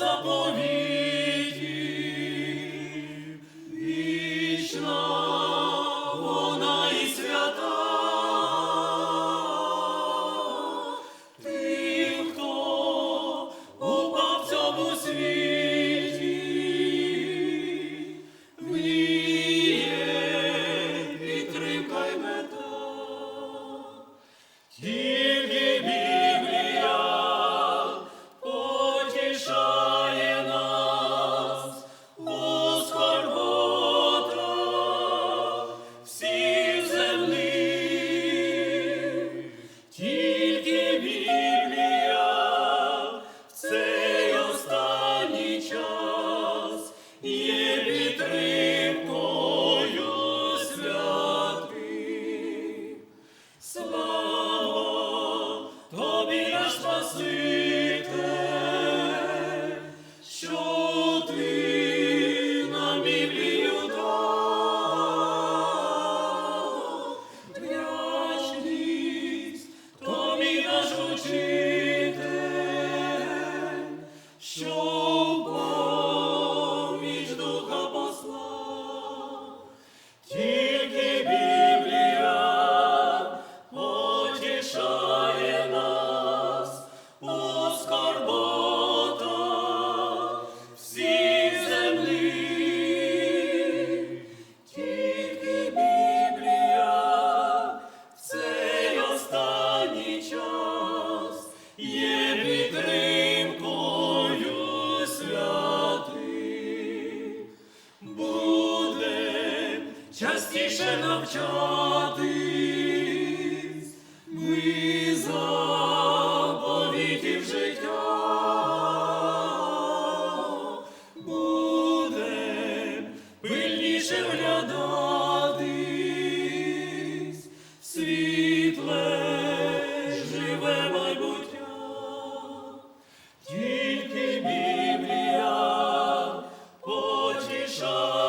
заповітів, вічна вона і свята. Тим, хто упав в цьому світі. Слава тобі наш Спаситель, що ти нам Біблію дав. Вдячність тобі наш учитель, що частіше навчатись. Ми заповітів життя. Будем пильніше вглядатись світле живе майбуття, тільки біблія потіша.